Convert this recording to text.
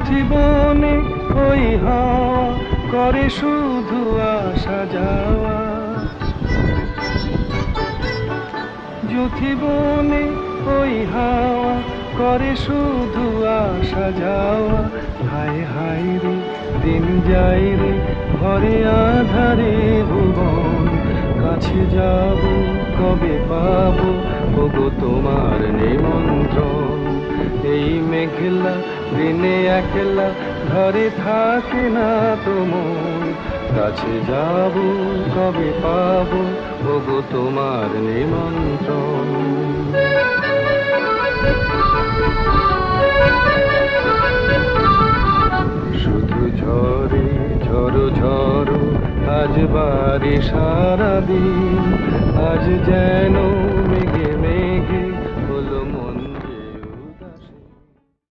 যুথিবনে ওই করে শুধু আসা যাওয়া। যুথিবনে ওই হাওয়া করে শুধু আসা যাওয়া। হায় হায় রে, দিন যাই রে, ঘরে আধারে ভুবন। কাছে যাব, কবে পাবো, ওগো তোমার নিমন্ত্রণ। মেঘলা দিনে একলা, ঘরে থাকে না তোমার কাছে যাব, কবে পাবো ওগো তোমার নিমন্ত্রণ। শুধু ঝরে ঝড়ো ঝড়ো, আজ বাড়ি সারাদিন, আজ যেন